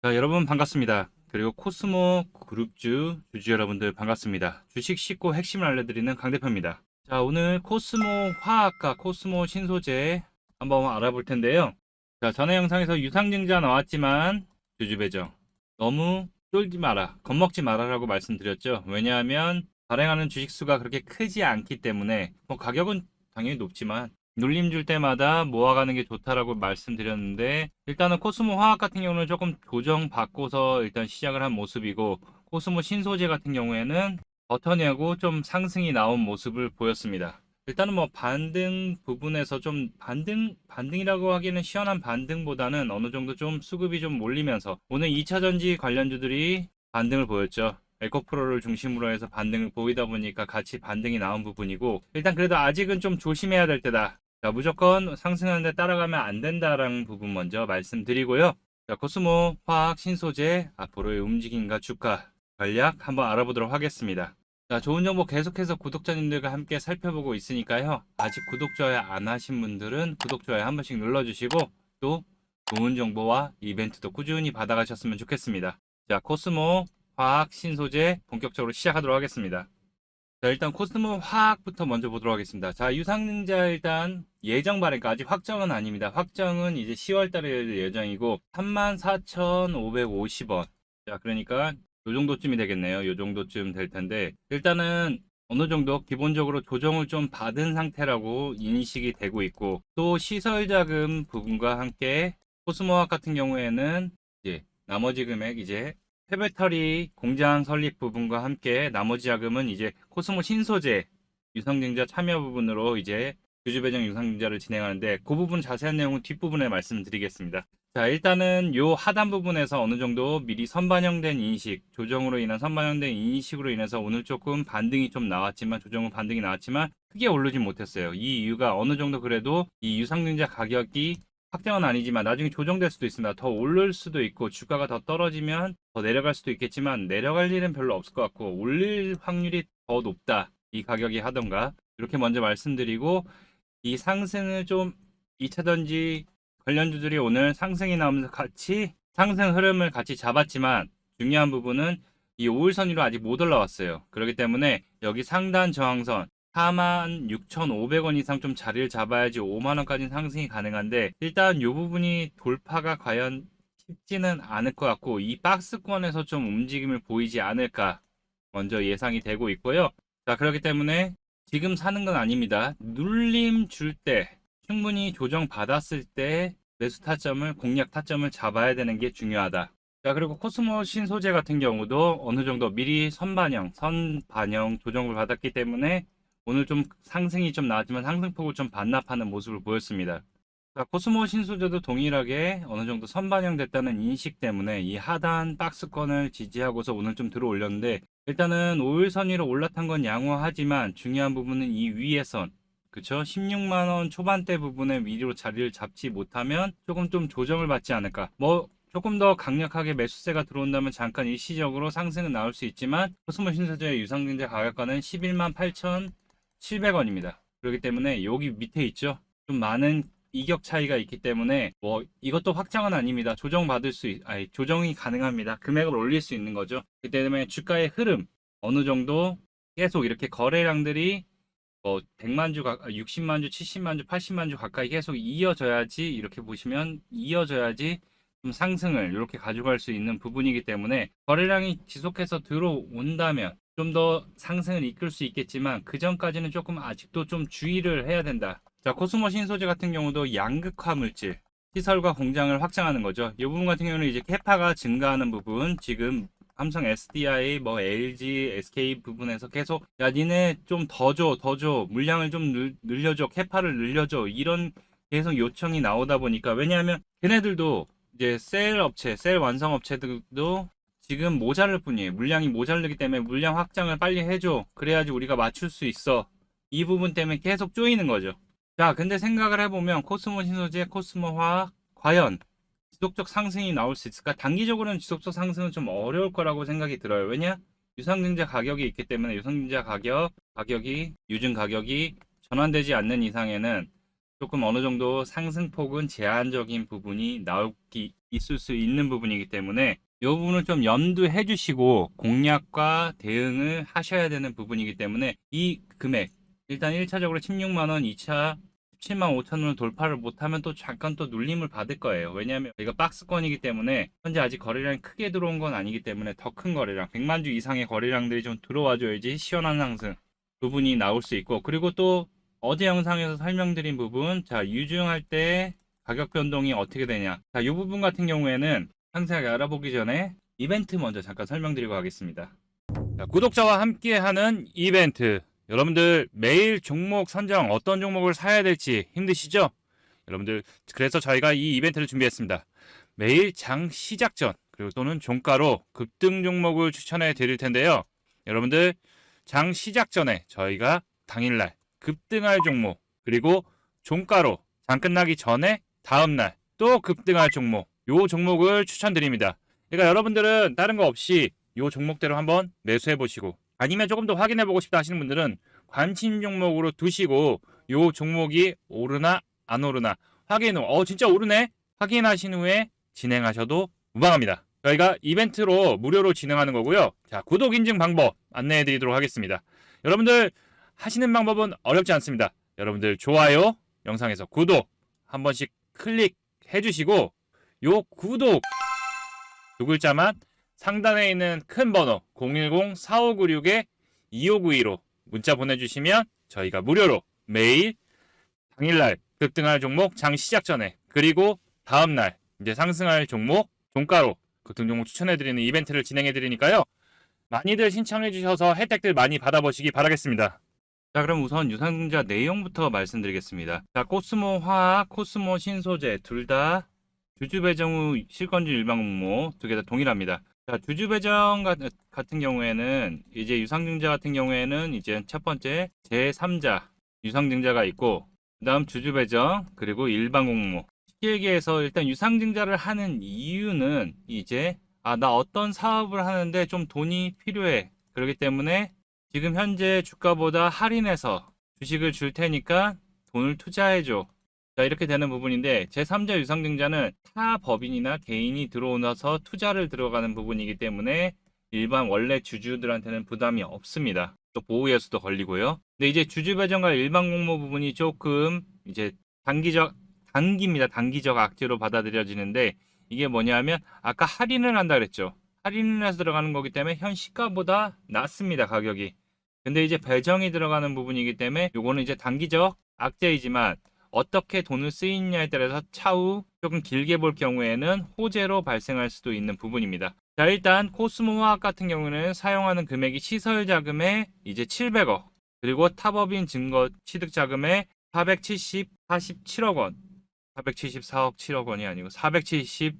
자, 여러분 반갑습니다. 그리고 코스모 그룹주 주주 여러분들 반갑습니다. 주식 쉽고 핵심을 알려드리는 강 대표입니다. 자, 오늘 코스모 화학과 코스모 신소재 한번 알아볼 텐데요. 자, 전에 영상에서 유상증자 나왔지만 주주 배정 너무 쫄지 마라, 겁먹지 마라라고 말씀드렸죠. 왜냐하면 발행하는 주식 수가 그렇게 크지 않기 때문에 뭐 가격은 당연히 높지만 눌림 줄 때마다 모아가는 게 좋다라고 말씀드렸는데 일단은 코스모 화학 같은 경우는 조금 조정 받고서 일단 시작을 한 모습이고 코스모 신소재 같은 경우에는 버텨내고 좀 상승이 나온 모습을 보였습니다. 일단은 뭐 반등 부분에서 좀 반등 반등이라고 하기는 시원한 반등보다는 어느 정도 좀 수급이 좀 몰리면서 오늘 2차 전지 관련주들이 반등을 보였죠. 에코프로를 중심으로 해서 반등을 보이다 보니까 같이 반등이 나온 부분이고 일단 그래도 아직은 좀 조심해야 될 때다. 자, 무조건 상승하는데 따라가면 안 된다라는 부분 먼저 말씀드리고요. 자, 코스모 화학 신소재 앞으로의 움직임과 주가 전략 한번 알아보도록 하겠습니다. 자, 좋은 정보 계속해서 구독자님들과 함께 살펴보고 있으니까요. 아직 구독, 좋아요 안 하신 분들은 구독, 좋아요 한 번씩 눌러주시고 또 좋은 정보와 이벤트도 꾸준히 받아가셨으면 좋겠습니다. 자, 코스모 화학 신소재 본격적으로 시작하도록 하겠습니다. 자, 일단 코스모 화학부터 먼저 보도록 하겠습니다. 자, 유상증자 일단 예정 발행가 아직 확정은 아닙니다. 확정은 이제 10월 달에 예정이고 34,550원. 자, 그러니까 요 정도쯤이 되겠네요. 요 정도쯤 될 텐데 일단은 어느 정도 기본적으로 조정을 좀 받은 상태라고 인식이 되고 있고 또 시설 자금 부분과 함께 코스모학 같은 경우에는 이제 나머지 금액 이제 폐배터리 공장 설립 부분과 함께 나머지 자금은 이제 코스모 신소재 유상증자 참여 부분으로 이제 주주 배정 유상증자를 진행하는데 그 부분 자세한 내용은 뒷부분에 말씀드리겠습니다. 자, 일단은 요 하단 부분에서 어느 정도 미리 선반영된 인식, 조정으로 인한 선반영된 인식으로 인해서 오늘 조금 반등이 좀 나왔지만 조정은 반등이 나왔지만 크게 오르지 못했어요. 이 이유가 어느 정도 그래도 이 유상증자 가격이 확정은 아니지만 나중에 조정될 수도 있습니다. 더 오를 수도 있고 주가가 더 떨어지면 더 내려갈 수도 있겠지만 내려갈 일은 별로 없을 것 같고 올릴 확률이 더 높다. 이 가격이 하던가 이렇게 먼저 말씀드리고 이 상승을 좀 2차전지 관련주들이 오늘 상승이 나오면서 같이 상승 흐름을 같이 잡았지만 중요한 부분은 이 5일선 위로 아직 못 올라왔어요. 그렇기 때문에 여기 상단 저항선 46,500원 이상 좀 자리를 잡아야지 5만원까지 상승이 가능한데 일단 이 부분이 돌파가 과연 쉽지는 않을 것 같고 이 박스권에서 좀 움직임을 보이지 않을까 먼저 예상이 되고 있고요. 자 그렇기 때문에 지금 사는 건 아닙니다. 눌림 줄 때 충분히 조정 받았을 때 매수 타점을 공략 타점을 잡아야 되는 게 중요하다. 자 그리고 코스모 신소재 같은 경우도 어느 정도 미리 선반영, 선반영 조정을 받았기 때문에 오늘 좀 상승이 좀 나왔지만 상승폭을 좀 반납하는 모습을 보였습니다. 자, 코스모 신소재도 동일하게 어느 정도 선반영됐다는 인식 때문에 이 하단 박스권을 지지하고서 오늘 좀 들어 올렸는데 일단은 5일선 위로 올라탄 건 양호하지만 중요한 부분은 이 위에 선 그쵸? 16만원 초반대 부분에 위로 자리를 잡지 못하면 조금 좀 조정을 받지 않을까 뭐 조금 더 강력하게 매수세가 들어온다면 잠깐 일시적으로 상승은 나올 수 있지만 코스모 신소재의 유상증자 가격과는 11만 8,700원입니다. 그렇기 때문에 여기 밑에 있죠. 좀 많은 이격 차이가 있기 때문에 뭐 이것도 확정은 아닙니다. 조정 받을 수 있, 아니 조정이 가능합니다. 금액을 올릴 수 있는 거죠. 그렇기 때문에 주가의 흐름 어느 정도 계속 이렇게 거래량들이 뭐 100만 주, 60만 주, 70만 주, 80만 주 가까이 계속 이어져야지 이렇게 보시면 이어져야지 좀 상승을 이렇게 가져갈 수 있는 부분이기 때문에 거래량이 지속해서 들어온다면 좀 더 상승을 이끌 수 있겠지만 그 전까지는 조금 아직도 좀 주의를 해야 된다. 자, 코스모 신소재 같은 경우도 양극화 물질, 시설과 공장을 확장하는 거죠. 이 부분 같은 경우는 이제 캐파가 증가하는 부분, 지금 삼성 SDI, 뭐 LG, SK 부분에서 계속 야 니네 좀 더 줘, 더 줘, 물량을 좀 늘, 늘려줘, 캐파를 늘려줘 이런 계속 요청이 나오다 보니까 왜냐하면 걔네들도 이제 셀 업체, 셀 완성 업체들도 지금 모자랄 뿐이에요. 물량이 모자르기 때문에 물량 확장을 빨리 해줘. 그래야지 우리가 맞출 수 있어. 이 부분 때문에 계속 쪼이는 거죠. 자, 근데 생각을 해보면 코스모 신소재, 코스모 화학 과연 지속적 상승이 나올 수 있을까? 단기적으로는 지속적 상승은 좀 어려울 거라고 생각이 들어요. 왜냐? 유상증자 가격이 있기 때문에 유상증자 가격, 가격이 유증 가격이 전환되지 않는 이상에는 조금 어느 정도 상승폭은 제한적인 부분이 나오기 있을 수 있는 부분이기 때문에 이 부분은 좀 염두해 주시고 공략과 대응을 하셔야 되는 부분이기 때문에 이 금액 일단 1차적으로 16만 원, 2차 17만 5천 원을 돌파를 못하면 또 잠깐 또 눌림을 받을 거예요. 왜냐하면 이거 박스권이기 때문에 현재 아직 거래량이 크게 들어온 건 아니기 때문에 더 큰 거래량, 100만 주 이상의 거래량들이 좀 들어와줘야지 시원한 상승 부분이 나올 수 있고 그리고 또 어제 영상에서 설명드린 부분 자 유증할 때 가격 변동이 어떻게 되냐 자 이 부분 같은 경우에는 상세하게 알아보기 전에 이벤트 먼저 잠깐 설명드리고 가겠습니다 자, 구독자와 함께하는 이벤트 여러분들 매일 종목 선정 어떤 종목을 사야 될지 힘드시죠? 여러분들 그래서 저희가 이 이벤트를 준비했습니다. 매일 장 시작 전 그리고 또는 종가로 급등 종목을 추천해 드릴 텐데요. 여러분들 장 시작 전에 저희가 당일날 급등할 종목 그리고 종가로 장 끝나기 전에 다음날 또 급등할 종목 요 종목을 추천드립니다. 그러니까 여러분들은 다른 거 없이 요 종목대로 한번 매수해 보시고 아니면 조금 더 확인해 보고 싶다 하시는 분들은 관심 종목으로 두시고 요 종목이 오르나 안 오르나 확인 후, 어 진짜 오르네 확인하신 후에 진행하셔도 무방합니다. 저희가 이벤트로 무료로 진행하는 거고요. 자 구독 인증 방법 안내해 드리도록 하겠습니다. 여러분들 하시는 방법은 어렵지 않습니다. 여러분들 좋아요 영상에서 구독 한 번씩 클릭해 주시고 요 구독 두 글자만 상단에 있는 큰 번호 010-4596-2592로 문자 보내주시면 저희가 무료로 매일 당일날 급등할 종목 장 시작 전에 그리고 다음날 이제 상승할 종목 종가로 급등 종목 추천해드리는 이벤트를 진행해드리니까요. 많이들 신청해주셔서 혜택들 많이 받아보시기 바라겠습니다. 자 그럼 우선 유상증자 내용부터 말씀드리겠습니다. 자 코스모 화학, 코스모 신소재 둘 다 주주 배정 후 실권주 일반 공모 두 개 다 동일합니다. 자, 주주 배정 가- 같은 경우에는 이제 유상증자 같은 경우에는 이제 첫 번째 제3자 유상증자가 있고 그다음 주주 배정 그리고 일반 공모. 쉽게 얘기해서 일단 유상증자를 하는 이유는 이제 아, 나 어떤 사업을 하는데 좀 돈이 필요해. 그렇기 때문에 지금 현재 주가보다 할인해서 주식을 줄 테니까 돈을 투자해 줘. 자, 이렇게 되는 부분인데 제3자 유상증자는 타 법인이나 개인이 들어오셔서 투자를 들어가는 부분이기 때문에 일반 원래 주주들한테는 부담이 없습니다. 또 보호예수도 걸리고요. 근데 이제 주주 배정과 일반 공모 부분이 조금 이제 단기적 단기입니다. 단기적 악재로 받아들여지는데 이게 뭐냐면 아까 할인을 한다 그랬죠. 할인을 해서 들어가는 거기 때문에 현 시가보다 낮습니다. 가격이. 근데 이제 배정이 들어가는 부분이기 때문에 요거는 이제 단기적 악재이지만 어떻게 돈을 쓰이냐에 따라서 차후 조금 길게 볼 경우에는 호재로 발생할 수도 있는 부분입니다. 자, 일단 코스모 화학 같은 경우는 사용하는 금액이 시설 자금의 이제 700억, 그리고 타법인 증거 취득 자금의 470, 47억 원, 474억 7억 원이 아니고 474억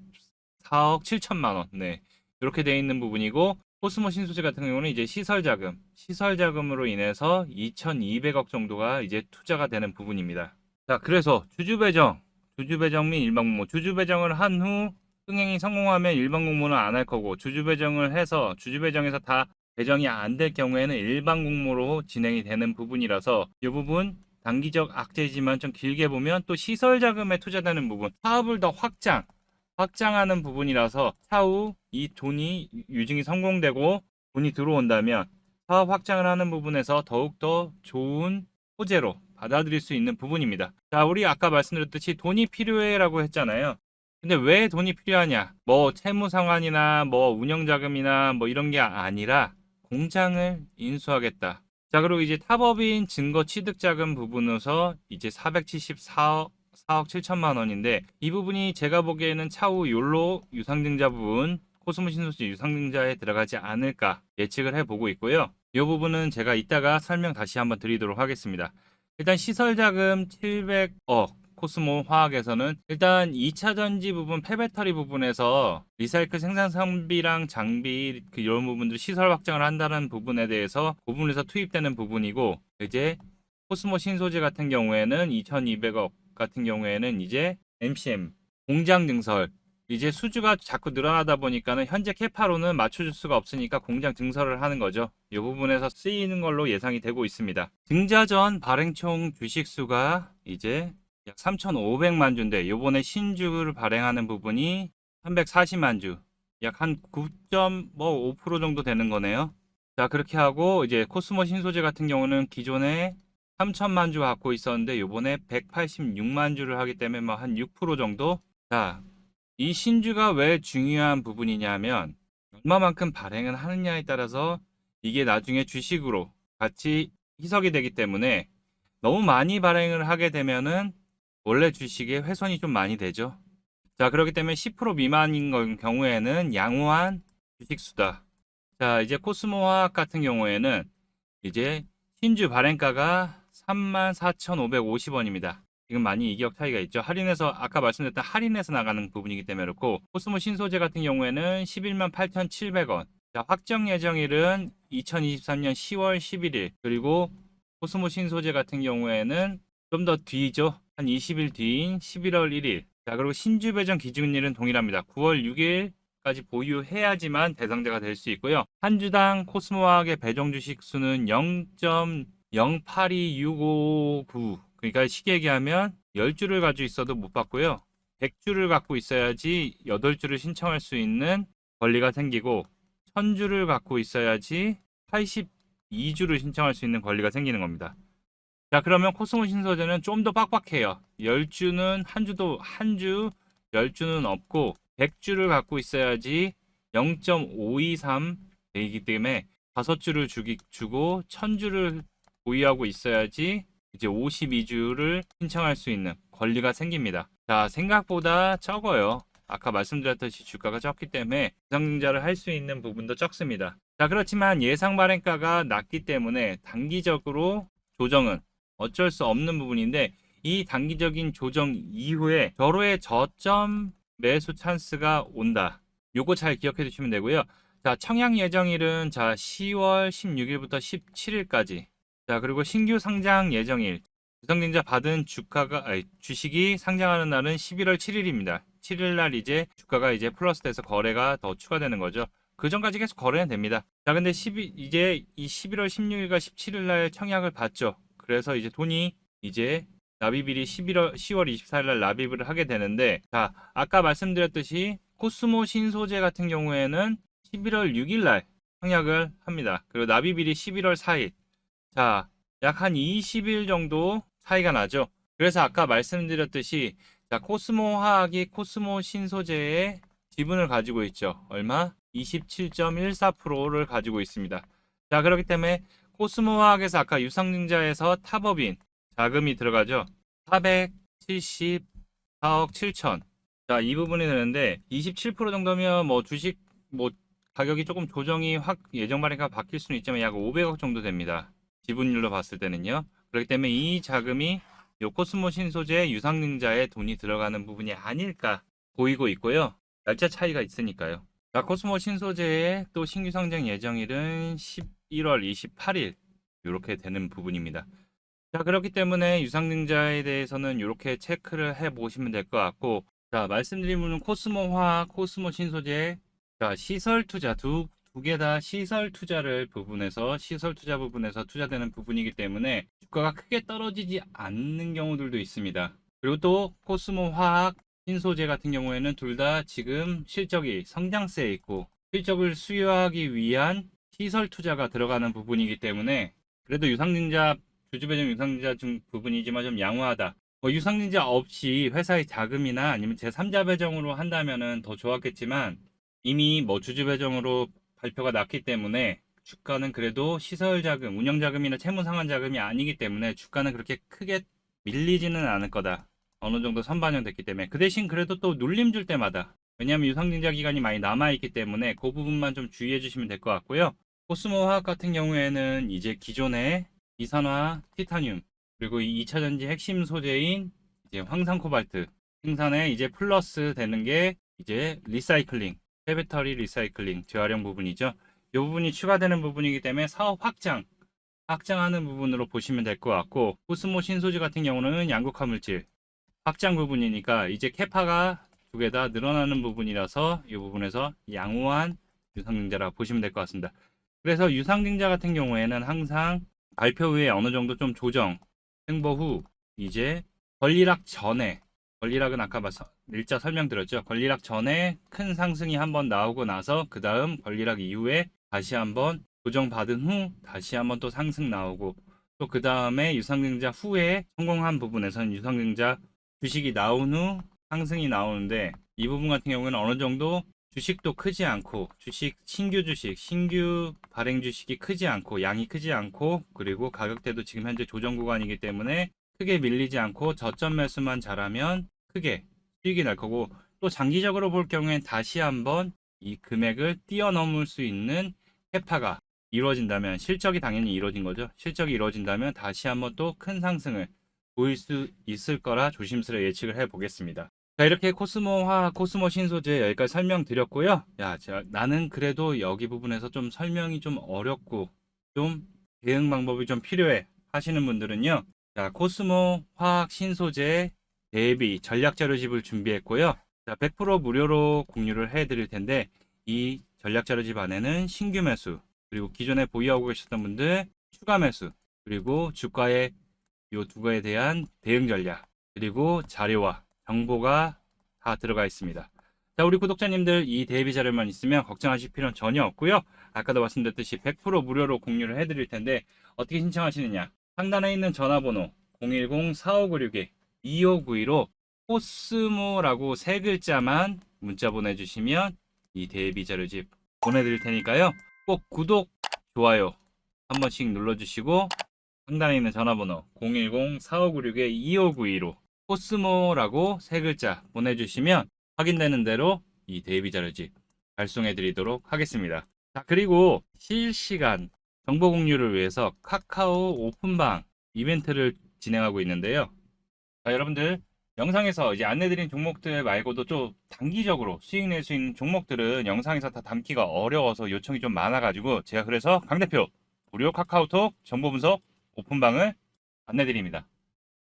7천만 원. 네. 이렇게 돼 있는 부분이고 코스모 신소재 같은 경우는 이제 시설 자금, 시설 자금으로 인해서 2,200억 정도가 이제 투자가 되는 부분입니다. 자, 그래서 주주 배정, 주주 배정 및 일반 공모, 주주 배정을 한후 흥행이 성공하면 일반 공모는 안 할 거고 주주 배정을 해서 주주 배정에서 다 배정이 안 될 경우에는 일반 공모로 진행이 되는 부분이라서 이 부분 단기적 악재지만 좀 길게 보면 또 시설 자금에 투자되는 부분, 사업을 더 확장, 확장하는 부분이라서 차후 이 돈이 유증이 성공되고 돈이 들어온다면 사업 확장을 하는 부분에서 더욱더 좋은 호재로 받아들일 수 있는 부분입니다. 자, 우리 아까 말씀드렸듯이 돈이 필요해라고 했잖아요. 근데 왜 돈이 필요하냐? 뭐 채무 상환이나 뭐 운영 자금이나 뭐 이런 게 아니라 공장을 인수하겠다. 자, 그리고 이제 타법인 증거 취득 자금 부분에서 이제 474억 4억 7천만 원인데 이 부분이 제가 보기에는 차후 욜로 유상증자 부분 코스모 신소재 유상증자에 들어가지 않을까 예측을 해보고 있고요. 이 부분은 제가 이따가 설명 다시 한번 드리도록 하겠습니다. 일단 시설 자금 700억 코스모 화학에서는 일단 2차 전지 부분 폐배터리 부분에서 리사이클 생산 성비랑 장비 그 이런 부분들 시설 확장을 한다는 부분에 대해서 그 부분에서 투입되는 부분이고 이제 코스모 신소재 같은 경우에는 2,200억 같은 경우에는 이제 MCM 공장 증설 이제 수주가 자꾸 늘어나다 보니까는 현재 캐파로는 맞춰줄 수가 없으니까 공장 증설을 하는 거죠. 이 부분에서 쓰이는 걸로 예상이 되고 있습니다. 증자 전 발행 총 주식 수가 이제 약 3,500만 주인데 요번에 신주를 발행하는 부분이 340만 주. 약 한 9.5% 정도 되는 거네요. 자, 그렇게 하고 이제 코스모 신소재 같은 경우는 기존에 3천만 주 갖고 있었는데 요번에 186만 주를 하기 때문에 뭐 한 6% 정도. 자, 이 신주가 왜 중요한 부분이냐면 얼마만큼 발행을 하느냐에 따라서 이게 나중에 주식으로 같이 희석이 되기 때문에 너무 많이 발행을 하게 되면은 원래 주식에 훼손이 좀 많이 되죠. 자, 그렇기 때문에 10% 미만인 걸- 경우에는 양호한 주식수다. 자, 이제 코스모화학 같은 경우에는 이제 신주 발행가가 34,550원입니다. 지금 많이 이격 차이가 있죠. 할인해서 아까 말씀드렸던 할인해서 나가는 부분이기 때문에 그렇고 코스모 신소재 같은 경우에는 11만 8,700원. 자, 확정 예정일은 2023년 10월 11일. 그리고 코스모 신소재 같은 경우에는 좀 더 뒤죠. 한 20일 뒤인 11월 1일. 자, 그리고 신주 배정 기준일은 동일합니다. 9월 6일 까지 보유해야지만 대상자가 될 수 있고요. 한 주당 코스모화학의 배정 주식 수는 0.082659. 그러니까 쉽게 얘기하면 10주를 가지고 있어도 못 받고요. 100주를 갖고 있어야지 8주를 신청할 수 있는 권리가 생기고 1000주를 갖고 있어야지 82주를 신청할 수 있는 권리가 생기는 겁니다. 자, 그러면 코스모 신소재는 좀 더 빡빡해요. 10주는 한 주도 한 주, 10주는 없고 100주를 갖고 있어야지 0.523 되기 때문에 5주를 주기, 주고 1000주를 보유하고 있어야지 이제 52주를 신청할 수 있는 권리가 생깁니다. 자, 생각보다 적어요. 아까 말씀드렸듯이 주가가 적기 때문에 유상증자를 할 수 있는 부분도 적습니다. 자, 그렇지만 예상 발행가가 낮기 때문에 단기적으로 조정은 어쩔 수 없는 부분인데 이 단기적인 조정 이후에 절호의 저점 매수 찬스가 온다. 요거 잘 기억해 두시면 되고요. 자, 청약 예정일은 자, 10월 16일부터 17일까지. 자, 그리고 신규 상장 예정일. 유상증자 받은 주가가 아니, 주식이 상장하는 날은 11월 7일입니다. 7일 날 이제 주가가 이제 플러스 돼서 거래가 더 추가되는 거죠. 그 전까지 계속 거래는 됩니다. 자, 근데 12, 이제 이 11월 16일과 17일 날 청약을 받죠. 그래서 이제 돈이 이제 납입일이 11월 10월 24일 날 납입을 하게 되는데 자, 아까 말씀드렸듯이 코스모 신소재 같은 경우에는 11월 6일 날 청약을 합니다. 그리고 납입일이 11월 4일. 자, 약 한 20일 정도 차이가 나죠. 그래서 아까 말씀드렸듯이 자, 코스모 화학이 코스모 신소재의 지분을 가지고 있죠. 얼마? 27.14%를 가지고 있습니다. 자, 그렇기 때문에 코스모 화학에서 아까 유상증자에서 탑업인 자금이 들어가죠. 474억 7천. 자, 이 부분이 되는데 27% 정도면 뭐 주식 뭐 가격이 조금 조정이 확 예정 발행가 바뀔 수는 있지만 약 500억 정도 됩니다. 지분율로 봤을 때는요. 그렇기 때문에 이 자금이 요 코스모 신소재 유상증자에 돈이 들어가는 부분이 아닐까 보이고 있고요. 날짜 차이가 있으니까요. 자, 코스모 신소재의 또 신규 상장 예정일은 11월 28일 이렇게 되는 부분입니다. 자, 그렇기 때문에 유상증자에 대해서는 이렇게 체크를 해 보시면 될 것 같고, 자, 말씀드린 분은 코스모 화학, 코스모 신소재, 자, 시설 투자 두, 두 개 다 시설 투자를 부분에서, 시설 투자 부분에서 투자되는 부분이기 때문에 주가가 크게 떨어지지 않는 경우들도 있습니다. 그리고 또 코스모 화학, 신소재 같은 경우에는 둘 다 지금 실적이 성장세에 있고, 실적을 수요하기 위한 시설 투자가 들어가는 부분이기 때문에 그래도 유상증자 주주배정 유상증자 중 부분이지만 좀 양호하다. 뭐 유상증자 없이 회사의 자금이나 아니면 제3자 배정으로 한다면은 더 좋았겠지만 이미 뭐 주주배정으로 발표가 났기 때문에 주가는 그래도 시설 자금, 운영 자금이나 채무 상환 자금이 아니기 때문에 주가는 그렇게 크게 밀리지는 않을 거다. 어느 정도 선반영됐기 때문에 그 대신 그래도 또 눌림 줄 때마다 왜냐하면 유상증자 기간이 많이 남아 있기 때문에 그 부분만 좀 주의해 주시면 될 것 같고요. 코스모 화학 같은 경우에는 이제 기존의 이산화, 티타늄, 그리고 이 2차전지 핵심 소재인 이제 황산 코발트 생산에 이제 플러스 되는 게 이제 리사이클링, 폐배터리 리사이클링, 재활용 부분이죠. 이 부분이 추가되는 부분이기 때문에 사업 확장, 확장하는 부분으로 보시면 될 것 같고, 코스모 신소재 같은 경우는 양극화 물질, 확장 부분이니까 이제 캐파가 두 개 다 늘어나는 부분이라서 이 부분에서 양호한 유상증자라 보시면 될 것 같습니다. 그래서 유상증자 같은 경우에는 항상 발표 후에 어느 정도 좀 조정, 행보 후 이제 권리락 전에 권리락은 아까 일자 설명드렸죠. 권리락 전에 큰 상승이 한번 나오고 나서 그 다음 권리락 이후에 다시 한번 조정받은 후 다시 한번 또 상승 나오고 또 그 다음에 유상증자 후에 성공한 부분에서는 유상증자 주식이 나온 후 상승이 나오는데 이 부분 같은 경우는 어느 정도 주식도 크지 않고 주식 신규 주식 신규 발행 주식이 크지 않고 양이 크지 않고 그리고 가격대도 지금 현재 조정 구간이기 때문에 크게 밀리지 않고 저점 매수만 잘하면 크게 수익이 날 거고 또 장기적으로 볼 경우엔 다시 한번 이 금액을 뛰어넘을 수 있는 해파가 이루어진다면 실적이 당연히 이루어진 거죠. 실적이 이루어진다면 다시 한번 또 큰 상승을 보일 수 있을 거라 조심스레 예측을 해 보겠습니다. 자, 이렇게 코스모화, 코스모 신소재 여기까지 설명드렸고요. 야, 자, 나는 그래도 여기 부분에서 좀 설명이 좀 어렵고 좀 대응 방법이 좀 필요해 하시는 분들은요. 자, 코스모 화학 신소재 대비 전략 자료집을 준비했고요. 자, 100% 무료로 공유를 해 드릴 텐데 이 전략 자료집 안에는 신규 매수, 그리고 기존에 보유하고 계셨던 분들 추가 매수, 그리고 주가의 이 두 가에 대한 대응 전략, 그리고 자료와 정보가 다 들어가 있습니다. 자, 우리 구독자님들 이 대비 자료만 있으면 걱정하실 필요는 전혀 없고요. 아까도 말씀드렸듯이 100% 무료로 공유를 해드릴 텐데 어떻게 신청하시느냐? 상단에 있는 전화번호 010-4596-2592로 코스모라고 세 글자만 문자 보내주시면 이 대비 자료집 보내드릴 테니까요. 꼭 구독, 좋아요 한 번씩 눌러주시고 상단에 있는 전화번호 010-4596-2592로 코스모라고 세 글자 보내주시면 확인되는 대로 이 대비 자료집 발송해 드리도록 하겠습니다. 자, 그리고 실시간 정보 공유를 위해서 카카오 오픈방 이벤트를 진행하고 있는데요. 자, 여러분들 영상에서 이제 안내드린 종목들 말고도 좀 단기적으로 수익 낼 수 있는 종목들은 영상에서 다 담기가 어려워서 요청이 좀 많아가지고 제가 그래서 강 대표 무료 카카오톡 정보 분석 오픈방을 안내드립니다.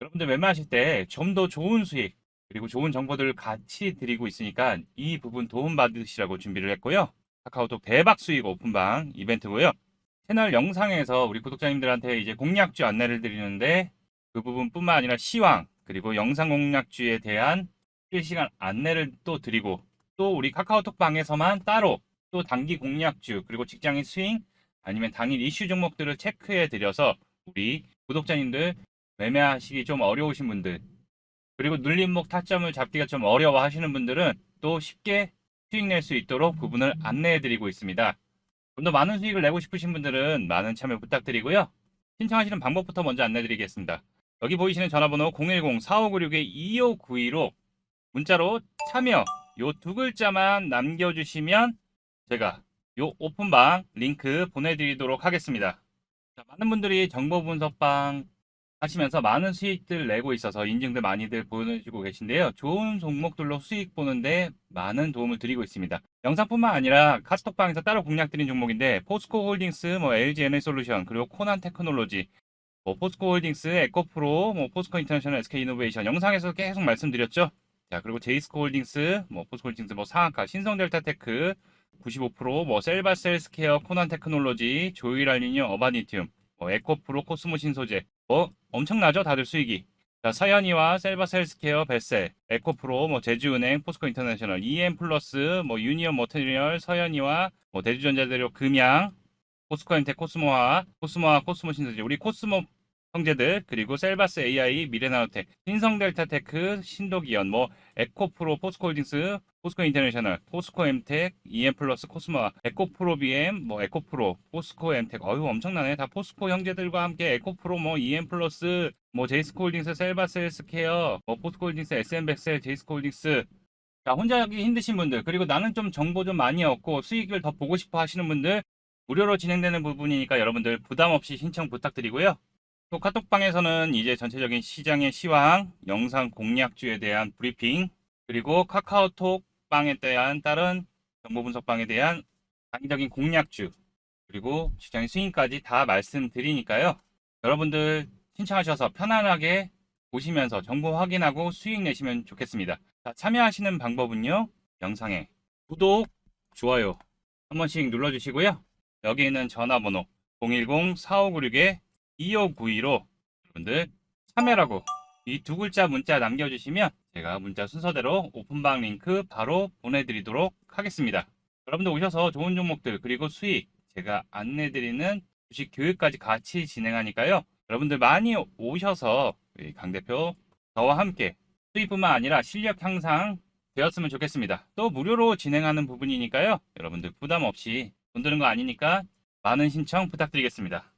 여러분들 매매하실 때 좀 더 좋은 수익 그리고 좋은 정보들을 같이 드리고 있으니까 이 부분 도움 받으시라고 준비를 했고요. 카카오톡 대박 수익 오픈방 이벤트고요. 채널 영상에서 우리 구독자님들한테 이제 공략주 안내를 드리는데 그 부분뿐만 아니라 시황 그리고 영상 공략주에 대한 실시간 안내를 또 드리고 또 우리 카카오톡 방에서만 따로 또 단기 공략주 그리고 직장인 스윙 아니면 당일 이슈 종목들을 체크해 드려서 우리 구독자님들 매매하시기 좀 어려우신 분들 그리고 눌림목 타점을 잡기가 좀 어려워 하시는 분들은 또 쉽게 수익 낼 수 있도록 부분을 안내해 드리고 있습니다. 좀 더 많은 수익을 내고 싶으신 분들은 많은 참여 부탁드리고요. 신청하시는 방법부터 먼저 안내 드리겠습니다. 여기 보이시는 전화번호 010-4596-2592로 문자로 참여 요 두 글자만 남겨주시면 제가 요 오픈방 링크 보내드리도록 하겠습니다. 자, 많은 분들이 정보 분석방 하시면서 많은 수익들 내고 있어서 인증들 많이들 보내주고 계신데요. 좋은 종목들로 수익 보는데 많은 도움을 드리고 있습니다. 영상뿐만 아니라 카스톡방에서 따로 공략 드린 종목인데 포스코 홀딩스, 뭐 LG 에너솔루션, 그리고 코난 테크놀로지, 뭐 포스코 홀딩스, 에코프로, 뭐 포스코 인터내셔널, SK 이노베이션 영상에서 계속 말씀드렸죠. 자 그리고 제이스코 홀딩스, 뭐 포스코 홀딩스, 뭐 상한가, 신성델타테크 95%, 뭐 셀바스 헬스케어, 코난 테크놀로지, 조일알리니어, 어바니튬, 뭐 에코프로, 코스모 신소재, 뭐 엄청나죠 다들 수익이. 자 서현이와 셀바스 헬스케어, 베셀, 에코프로, 뭐 제주은행, 포스코 인터내셔널, EM 플러스, 뭐 유니언 머테리얼, 서현이와 뭐 대주전자재료, 금양, 포스코 엔텍, 코스모화, 코스모화, 코스모 신소재, 우리 코스모 형제들 그리고 셀바스 AI, 미래나노텍, 신성델타테크, 신도기연, 뭐 에코프로, 포스코홀딩스, 포스코 인터내셔널, 포스코 엠텍, EM 플러스, 코스모와 에코프로 BM, 뭐 에코프로, 포스코 엠텍, 어휴 엄청나네. 다 포스코 형제들과 함께 에코프로, 뭐 EM 플러스, 뭐 제이스코홀딩스, 셀바스 헬스케어, 뭐 포스코홀딩스, SM백셀, 제이스코홀딩스. 자 혼자 하기 힘드신 분들 그리고 나는 좀 정보 좀 많이 얻고 수익을 더 보고 싶어 하시는 분들 무료로 진행되는 부분이니까 여러분들 부담 없이 신청 부탁드리고요. 또 카톡방에서는 이제 전체적인 시장의 시황, 영상 공략주에 대한 브리핑, 그리고 카카오톡 방에 대한 다른 정보 분석방에 대한 단기적인 공략주, 그리고 시장의 스윙까지 다 말씀드리니까요. 여러분들 신청하셔서 편안하게 보시면서 정보 확인하고 수익 내시면 좋겠습니다. 자, 참여하시는 방법은요. 영상에 구독, 좋아요 한 번씩 눌러주시고요. 여기 있는 전화번호 010-4596-2592로 여러분들 참여라고 이 두 글자 문자 남겨주시면 제가 문자 순서대로 오픈방 링크 바로 보내드리도록 하겠습니다. 여러분들 오셔서 좋은 종목들 그리고 수익 제가 안내드리는 주식 교육까지 같이 진행하니까요. 여러분들 많이 오셔서 강 대표 저와 함께 수익뿐만 아니라 실력 향상 되었으면 좋겠습니다. 또 무료로 진행하는 부분이니까요. 여러분들 부담 없이 돈 드는 거 아니니까 많은 신청 부탁드리겠습니다.